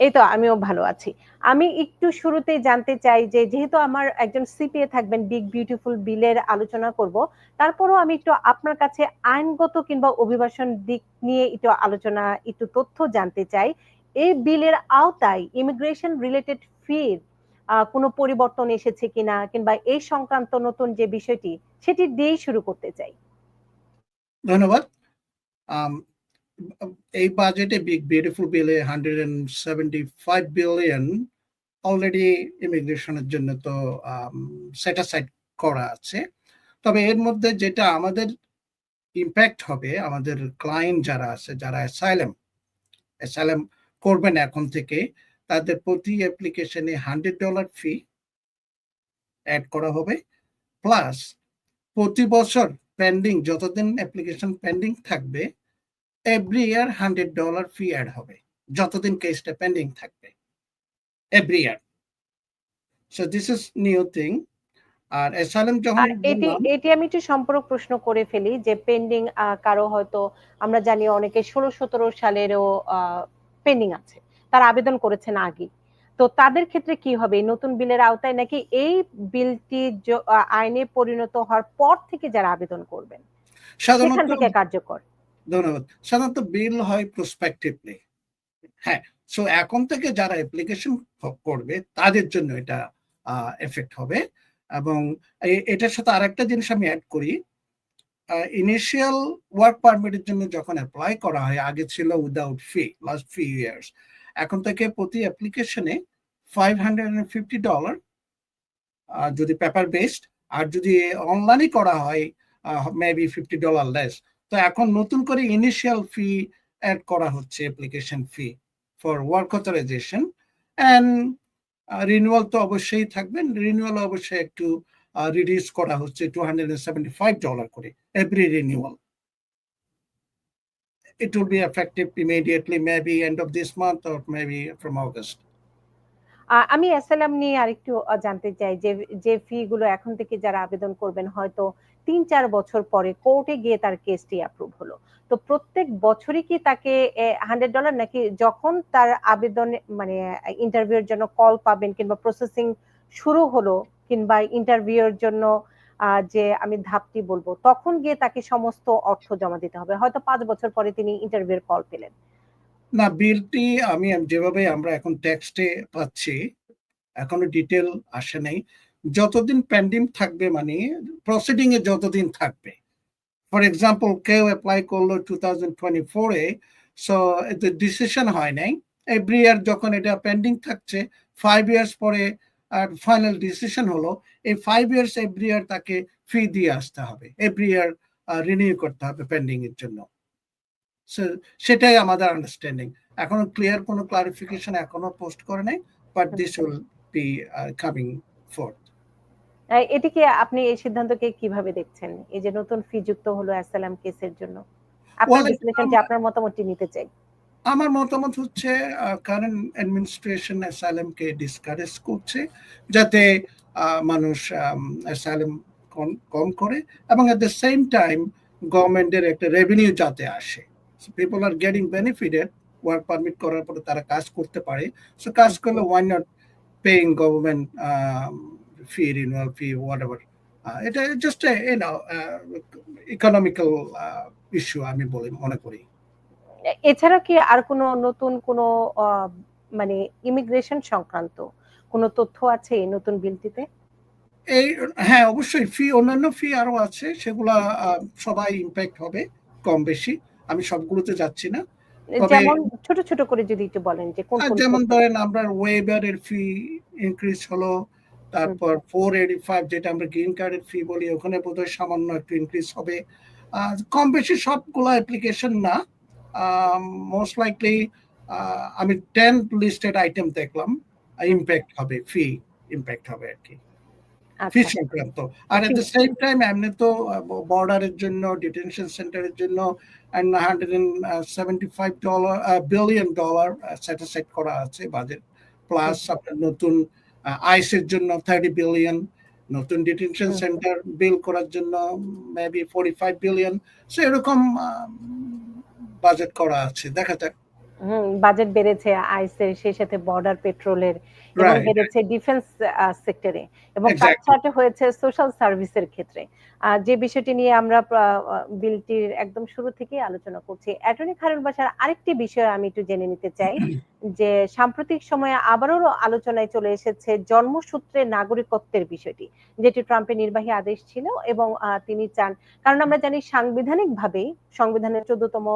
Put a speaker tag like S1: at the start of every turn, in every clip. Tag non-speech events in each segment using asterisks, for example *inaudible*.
S1: এই তো আমিও ভালো আছি। আমি একটু শুরুতেই জানতে চাই যে যেহেতু আমার একজন সিপিএ থাকবেন বিগ বিউটিফুল বিলের আলোচনা করব। তারপরও আমি একটু আপনার কাছে আইনগত কিংবা অভিবাসন দিক নিয়ে একটু আলোচনা, একটু তথ্য জানতে চাই। এই বিলের আওতায় ইমিগ্রেশন রিলেটেড ফির কোনো পরিবর্তন এসেছে কিনা কিংবা এই সংক্রান্ত নতুন যে বিষয়টি সেটি দিয়েই শুরু করতে চাই।
S2: ধন্যবাদ। এই বাজেটে বিগ বিউটিফুল বিলে 175 বিলিয়ন অলরেডি ইমিগ্রেশনের জন্য তো সেট অ্যাসাইড করা আছে। তবে এর মধ্যে যেটা আমাদের ইমপ্যাক্ট হবে আমাদের ক্লায়েন্ট যারা আছে, যারা অ্যাসাইলাম, অ্যাসাইলাম করবেন এখন থেকে তাদের প্রতি অ্যাপ্লিকেশনে $100 ফি এড করা হবে। প্লাস প্রতি বছর পেন্ডিং যতদিন অ্যাপ্লিকেশন পেন্ডিং থাকবে, এভরি ইয়ার $100 ফি এড হবে। যতদিন কেসটা পেন্ডিং থাকবে। Every year. So this is new thing. R asylum যখন
S1: এটি এটি আমি একটু সম্পূরক প্রশ্ন করে ফেলি যে পেন্ডিং কারও হয়তো আমরা জানি অনেকে ১৬-১৭ সালেরও আ পেন্ডিং আছে। তারা আবেদন করেছেন আগেই। তো তাদের ক্ষেত্রে কি হবে? নতুন বিলের আওতায় নাকি এই বিলটি আইনে পরিণত হওয়ার পর থেকে যারা আবেদন করবেন,
S2: সাধারণত
S1: কার্যকর?
S2: ধন্যবাদ। সাধারণত বিল হয় prospectively হ্যাঁ, সো এখন থেকে যারা অ্যাপ্লিকেশন করবে তাদের জন্য এটা এফেক্ট হবে এবং এটার সাথে আরেকটা জিনিস আমি অ্যাড করি। ইনিশিয়াল ওয়ার্ক পারমিটের জন্য যখন অ্যাপ্লাই করা হয় আগে ছিল without fee last few years. এখন থেকে প্রতি অ্যাপ্লিকেশনে $550 আ যদি পেপার বেসড আর যদি অনলাইনে করা হয় মেবি $50 লেস। তো এখন নতুন করে ইনিশিয়াল ফি এড করা হচ্ছে application fee for work authorization and renewal তো অবশ্যই থাকবেন। রিনিউয়াল অবশ্যই একটু রিডিউস করা হচ্ছে $275 করে every renewal. It will be effective immediately, maybe end of this month or maybe from August.
S1: আমি অ্যাসাইলাম নিয়ে আরেকটু জানতে চাই যে, যে ফি গুলো এখন থেকে যারা আবেদন করবেন হয়তো ৩-৪ বছর পরে কোর্টে গিয়ে তার কেসটি অ্যাপ্রুভ হলো। তো প্রত্যেক বছরই কি তাকে হান্ড্রেড $100 নাকি যখন তার আবেদনে মানে ইন্টারভিউ এর জন্য কল পাবেন কিংবা প্রসেসিং শুরু হলো কিংবা ইন্টারভিউ এর জন্য যে আমি ধাপটি বলব তখন গিয়ে তাকে সমস্ত অর্থ জমা দিতে হবে। হয়তো পাঁচ বছর পরে তিনি ইন্টারভিউ এর কল পেলেন।
S2: না বিলটি আমি যেভাবে আমরা এখন টেক্সটে পাচ্ছি, এখনও ডিটেল আসে নাই। যতদিন পেন্ডিং থাকবে মানে প্রসিডিং এ যতদিন থাকবে। ফর এক্সাম্পল কেউ অ্যাপ্লাই করল 2024 এ সো এতে ডিসিশন হয় নাই। এভরি ইয়ার যখন এটা পেন্ডিং থাকছে ফাইভ ইয়ার্স পরে আর ফাইনাল ডিসিশন হলো। এই ফাইভ ইয়ার্স এভরি ইয়ার তাকে ফি দিয়ে আসতে হবে। এভরি ইয়ার রিনিউ করতে হবে পেন্ডিং এর জন্য। সো সেটাই আমাদের আন্ডারস্ট্যান্ডিং। এখনও ক্লিয়ার কোনো ক্লারিফিকেশন এখনও পোস্ট করে নাই। But this. Will be coming forth.
S1: এটিকে আপনি এই সিদ্ধান্তকে কীভাবে দেখছেন? এই যে নতুন ফি যুক্ত হলো অ্যাসাইলাম কেসের জন্য। আপনার বিশ্লেষণটি আপনার মতামতটি নিতে চাই।
S2: আমার মতামত হচ্ছে কারেন্ট অ্যাডমিনিস্ট্রেশন অ্যাসাইলামকে ডিসকারেজ করছে। যাতে মানুষ অ্যাসাইলাম কম করে এবং এট দ্য সেম টাইম গভর্নমেন্টের একটা রেভিনিউ যাতে আসে। People are getting benefited work permit করার পরে তারা কাজ করতে পারে। সো কাজ করলে not paying government um, fee, renewal fee, whatever. এটা just a you know uh economical issue আমি বলে মনে করি।
S1: এছাড়া কি আর কোনো নতুন কোনো মানে ইমিগ্রেশন সংক্রান্ত কোনো তথ্য আছে এই নতুন বিলটিতে?
S2: এই হ্যাঁ, অবশ্যই ফি অন্যান্য ফি আরও আছে। সেগুলা সবাই ইমপ্যাক্ট হবে কম বেশি। আমি সবগুলোতে যাচ্ছি না।
S1: যেমন ছোট, ছোট করে যদি একটু বলেন যে কোন, কোন
S2: যেমন? ধরেন আমরা ওয়েবার এর ফি ইনক্রিজ হলো। তারপর 485 যেটা আমরা গ্রিন কার্ডের ফি বলি ওখানে বোধহয় সামান্য একটু ইনক্রিজ হবে। কম বেশি সবগুলা অ্যাপ্লিকেশন না। মোস্ট লাইকলি আমি টেন লিস্টেড আইটেম দেখলাম। ইমপ্যাক্ট হবে, ফি ইমপ্যাক্ট হবে আরকি। ফি
S1: আচ্ছা।
S2: সংক্রান্ত। আর এট দ্য সেম টাইম এমনি তো বর্ডারের জন্য, ডিটেনশন সেন্টারের জন্য and $175 uh billion dollar uh set aside করা আছে বাজেট। প্লাস আপনার নতুন আইসের জন্য 30 বিলিয়ন, নতুন ডিটেনশন সেন্টার বিল করার জন্য মেবি 45 বিলিয়ন। সো এরকম বাজেট করা আছে। দেখা যাক।
S1: হুম, বাজেট বেড়েছে আইসের সেই সাথে বর্ডার পেট্রোলের এবং বেড়েছে ডিফেন্স সেক্টরে এবং কাটছাঁট হয়েছে সোশ্যাল সার্ভিসের ক্ষেত্রে। আ যে বিষয়টি নিয়ে আমরা বিলটির একদম শুরু থেকেই আলোচনা করছি। অ্যাটর্নি খায়রুল বাশার আরেকটি বিষয় আমি একটু জেনে নিতে চাই *coughs* যে সাম্প্রতিক সময়ে আবারও আলোচনায় চলে এসেছে জন্মসূত্রে নাগরিকত্বের বিষয়টি। যেটি ট্রাম্পের নির্বাহী আদেশ ছিল এবং তিনি চান কারণ আমরা জানি সাংবিধানিকভাবেই সংবিধানের ১৪ তম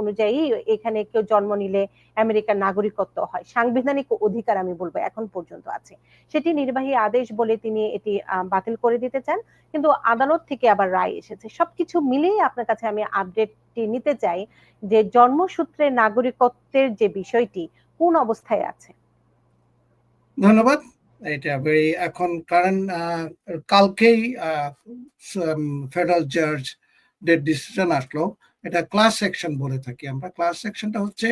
S1: অনুযায়ী এখানে কেউ জন্ম নিলে আমেরিকার নাগরিকত্ব হয়। সাংবিধানিক অধিকার আমি বলব এখন পর্যন্ত আছে। সেটি নির্বাহী আদেশ বলে তিনি এটি বাতিল করে দিতে চান। কিন্তু আদালত থেকে আবার রায় এসেছে। সবকিছু মিলিয়ে আপনার কাছে আমি আপডেটটি নিতে চাই যে জন্মসূত্রে নাগরিকত্বের যে বিষয়টি কোন অবস্থায় আছে?
S2: ধন্যবাদ। এটা এখন কারণ কালকেই ফেডারেল জাজ দের ডিসিশন আসলো। এটা ক্লাস সেকশন বলে থাকি আমরা। ক্লাস সেকশনটা হচ্ছে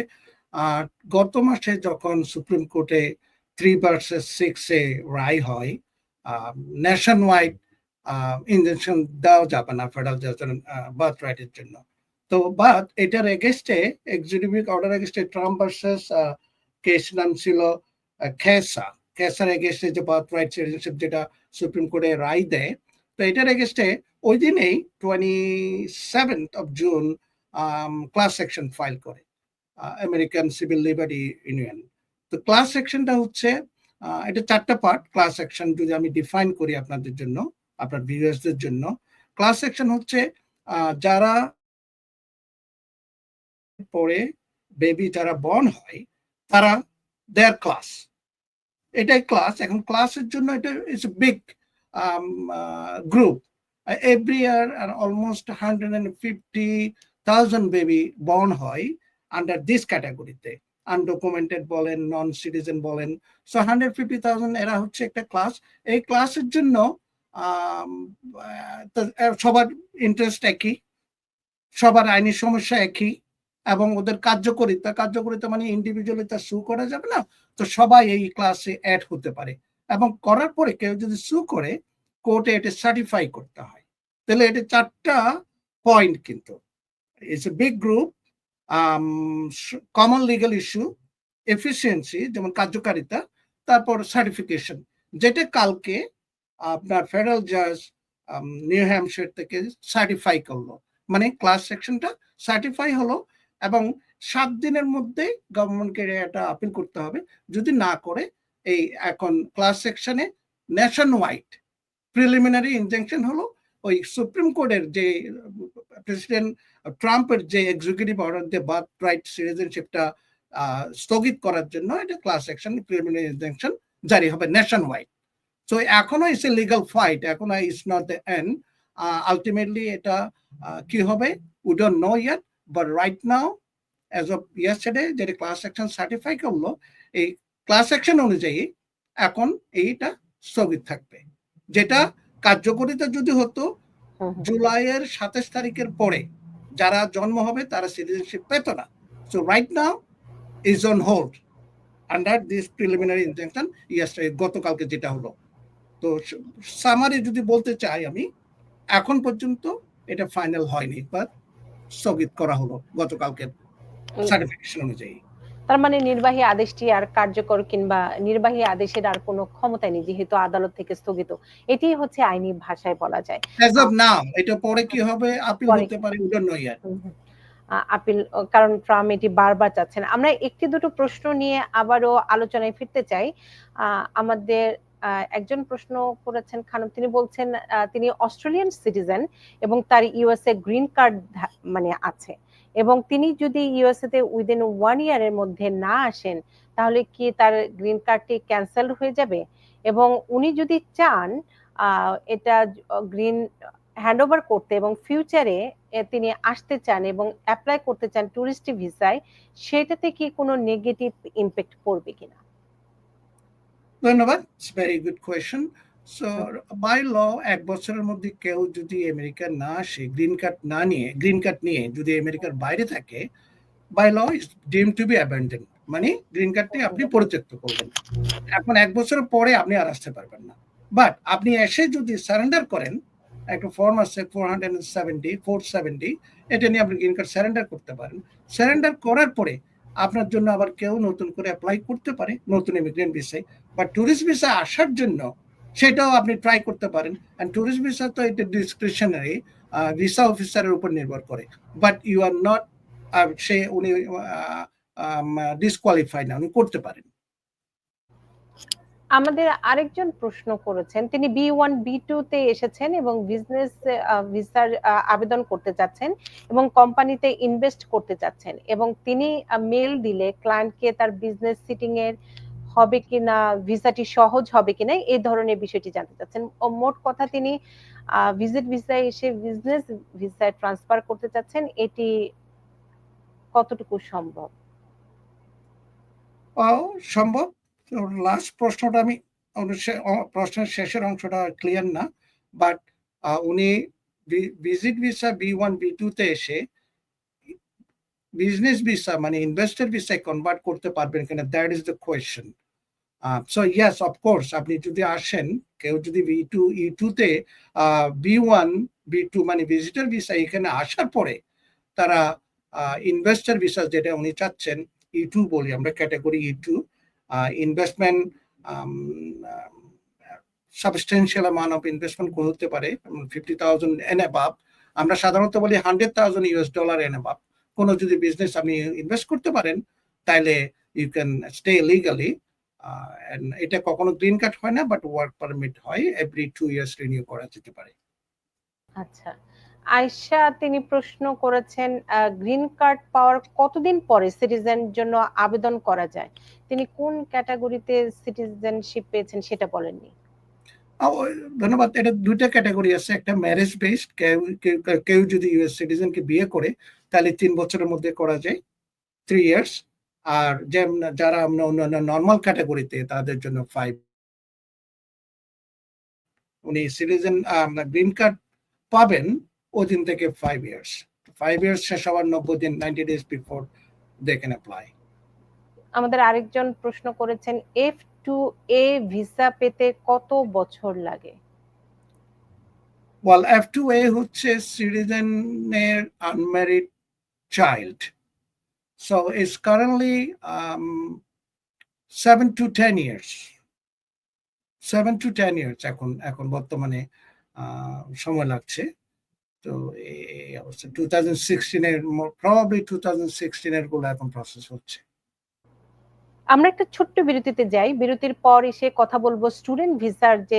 S2: গত মাসে যখন সুপ্রিম কোর্টে 3 ভার্সেস 6 এ রায় হয়, ন্যাশন ওয়াইড আ ইনজাংশন দেওয়া যাবে না ফেডারেল জাজের বার্থ রাইটের জন্য। তো বাট এটার এগেইনস্টে এক্সিকিউটিভ অর্ডার এগেইনস্টে ট্রাম্প ভার্সাস কেস নাম ছিল খেসা। খেসার এগেইনস্টে যে বার্থ রাইট সিটিজেনশিপ যেটা সুপ্রিম কোর্টে রায় দেয়। তো এটার এগেইনস্টে ওই দিনেই 27th of June class section file করে। American civil liberty union. তো ক্লাস সেকশনটা হচ্ছে এটা ৪ টা পার্ট ক্লাস সেকশন যদি আমি ডিফাইন করি আপনাদের জন্য, আপনার ভিউয়ার্সদের জন্য। ক্লাস সেকশন হচ্ছে যারা পরে বেবি যারা বর্ন হয় তারা দেয়ার ক্লাস। এটাই ক্লাস। এখন ক্লাসের জন্য এটা it's um, uh, group. Uh, every year and almost 150,000 baby born হয় আন্ডার দিস ক্যাটেগরিতে। আনডকুমেন্টেড বলেন, নন সিটিজেন বলেন। সো 150,000 এরা হচ্ছে একটা ক্লাস। এই ক্লাসের জন্য সবার ইন্টারেস্ট একই। সবার আইনি সমস্যা একই এবং ওদের কার্যকরিতা, কার্যকরিতা মানে ইন্ডিভিজুয়ালি তো সু করা যাবে না। তো সবাই এই ক্লাসে অ্যাড হতে পারে। এবং করার পরে কেউ যদি সু করে কোর্টে এটা সার্টিফাই করতে হয়। তাহলে এটা চারটা পয়েন্ট কিন্তু। ইটস এ বিগ স কমন লিগ্যাল ইস্যু, এফিসিয়েন্সি যেমন কার্যকারিতা, তারপর সার্টিফিকেশন যেটা কালকে আপনার ফেডারেল জাজ নিউ হ্যাম্পশায়ার থেকে সার্টিফাই করল। মানে ক্লাস সেকশনটা সার্টিফাই হলো এবং সাত দিনের মধ্যেই গভর্নমেন্টকে এটা আপিল করতে হবে। যদি না করে এই এখন ক্লাস সেকশনে ন্যাশন ওয়াইড প্রিলিমিনারি ইনজেকশন হলো ওই সুপ্রিম কোর্টের যে প্রেসিডেন্ট ট্রাম্পের যে এক্সিকিউটিভ অর্ডার দিয়ে বার্থ রাইট সিটিজেনশিপটা স্থগিত করার জন্য এটা ক্লাস সেকশন প্রিলিমিনারি ইনজাংশন জারি হবে নেশন ওয়াইড। সো এখনও ইটস এ লিগ্যাল ফাইট। এখনও it's not the end. Ultimately এটা কি হবে? We don't know yet. But right now as of yesterday যেটা ক্লাস সেকশন সার্টিফাই করল, এই ক্লাস সেকশন অনুযায়ী এখন এইটা স্থগিত থাকবে। যেটা কার্যকরিতা যদি হতো। জুলাইয়ের ২৭ তারিখের পরে যারা জন্ম হবে তারা সিটিজেনশিপ পেত না। So right now is on hold under this preliminary injunction yesterday গতকালকে যেটা হলো। তো সামারি যদি বলতে চাই আমি, এখন পর্যন্ত এটা ফাইনাল হয়নি বাট স্থগিত করা হলো
S1: গতকালকে
S2: সার্টিফিকেশন অনুযায়ী।
S1: তার মানে নির্বাহী আদেশটি আর কার্যকর কিংবা নির্বাহী আদেশের আর কোনো ক্ষমতা নেই যেহেতু আদালত থেকে স্থগিত। এটিই হচ্ছে আইনি ভাষায় বলা যায়।
S2: অ্যাজ অফ নাও এটা পরে কি হবে? আপিল হতে পারে
S1: আপিল কারণ ট্রাম্প এটি বারবার চাচ্ছেন। আমরা একটি দুটো প্রশ্ন নিয়ে আবারও আলোচনায় ফিরতে চাই। আমাদের একজন প্রশ্ন করেছেন খানম তিনি বলছেন তিনি অস্ট্রেলিয়ান সিটিজেন এবং তার ইউএসএ গ্রিন কার্ড মানে আছে। এবং তিনি যদি ইউএসএ তে উইদিন 1 ইয়ার এর মধ্যে না আসেন তাহলে কি তার গ্রিন কার্ডটি ক্যান্সেল হয়ে যাবে? এবং উনি যদি চান এটা গ্রিন হ্যান্ডওভার করতে এবং ফিউচারে তিনি আসতে চান এবং অ্যাপ্লাই করতে চান টুরিস্ট ভিসায়, সেটাতে কি কোনো নেগেটিভ ইমপ্যাক্ট পড়বে কিনা?
S2: ধন্যবাদ। Very good question. So by law ১ বছরের মধ্যে কেউ যদি আমেরিকা না আসে, গ্রিন কার্ড না নিয়ে গ্রিন কার্ড নিয়ে যদি আমেরিকার বাইরে থাকে, by law it's deemed to be abandoned. মানে গ্রিন কার্ডটি আপনি পরিত্যক্ত করবেন। এখন এক বছরের পরে আপনি আর আসতে পারবেন না। বাট আপনি এসে যদি সারেন্ডার করেন, একটা ফর্ম আছে 470 470 এটা নিয়ে আপনি গ্রিন কার্ড সারেন্ডার করতে পারেন। সারেন্ডার করার পরে আপনার জন্য আবার কেউ নতুন করে অ্যাপ্লাই করতে পারে নতুন ইমিগ্রেন্ট ভিসায় বা ট্যুরিস্ট ভিসা আসার জন্য সেটাও আপনি ট্রাই করতে পারেন। অ্যান্ড ট্যুরিস্ট ভিসা তো এটা ডিসক্রিপশনারি ভিসা অফিসারের উপর নির্ভর করে। But you are not say উনি ডিসকোয়ালিফাই না, উনি করতে পারেন।
S1: আমাদের আরেকজন প্রশ্ন করেছেন। তিনি বি ওয়ান বি টু তে এসেছেন এবং বিজনেস ভিসার আবেদন করতে চাচ্ছেন এবং কোম্পানিতে ইনভেস্ট করতে চাচ্ছেন। এবং তিনি মেল দিলে ক্লায়েন্টকে তার বিজনেস সিটিং এর হবে কিনা, ভিসাটি সহজ হবে কিনা, এই ধরনের বিষয়টি জানতে চাচ্ছেন। ও মোট কথা তিনি ভিজিট ভিসায় এসে বিজনেস ভিসায় ট্রান্সফার করতে চাচ্ছেন, এটি কতটুকু সম্ভব?
S2: সম্ভব। লাস্ট প্রশ্নটা আমি প্রশ্নের শেষের অংশটা ক্লিয়ার না বাট উনি visit visa B one B two তে এসে বিজনেস ভিসা মানে ইনভেস্টার ভিসায় কনভার্ট করতে পারবেন কিনা that is the question so yes of course আপনি যদি আসেন, কেউ যদি বি টু ই টু তে বি ওয়ান বি টু মানে ভিজিটার ভিসা এখানে আসার পরে তারা ইনভেস্টার ভিসা যেটা উনি চাচ্ছেন ই টু বলি আমরা category E two investment substantial amount of investment হতে পারে ফিফটি থাউজেন্ড এন অ্যাবাব আমরা সাধারণত বলি hundred thousand US dollar and above কোনো যদি বিজনেস আপনি ইনভেস্ট করতে পারেন তাহলে ইউ ক্যান স্টে লিগালি এটা কখনো গ্রিন কার্ড হয় না বাট ওয়ার্ক পারমিট হয় এভরি টু ইয়ার্স রিনিউ করা যেতে পারে।
S1: আচ্ছা। আয়শা তিনি প্রশ্ন করেছেন গ্রিন কার্ড পাওয়ার কতদিন পরে সিটিজেন জন্য আবেদন করা যায়? তিনি কোন ক্যাটাগরিতে সিটিজেনশিপ পেয়েছেন সেটা বলেননি।
S2: ধন্যবাদ। এটা দুইটা ক্যাটাগরি আছে একটা ম্যারেজ বেসড কেউ কেউ যদি ইউএস সিটিজেনকে বিয়ে করে তাহলে তিন বছরের মধ্যে করা যায় থ্রি ইয়ার্স আর যে যারা আমরা অন্যান্য নর্মাল ক্যাটাগরিতে তাদের জন্য ফাইভ উনি সিটিজেন গ্রিন কার্ড পাবেন ওই দিন থেকে ফাইভ ইয়ার্স ফাইভ ইয়ার্স শেষ হওয়ার নব্বই দিন ninety days before they can apply
S1: আমাদের আরেকজন প্রশ্ন করেছেন এফ টু এ ভিসা পেতে কত বছর লাগে?
S2: ওয়াল এফ টু এ হচ্ছে সিটিজেনের unmarried child so it's currently seven to ten years seven to ten years এখন এখন বর্তমানে সময় লাগছে। তো এই অবস্থা। টু থাউজেন্ড সিক্সটিনের প্রবাবলি টু থাউজেন্ড সিক্সটিনেরগুলো এখন প্রসেস হচ্ছে।
S1: আমরা একটা ছোট্ট বিরতিতে যাই। বিরতির পর এসে কথা বলব স্টুডেন্ট ভিসার যে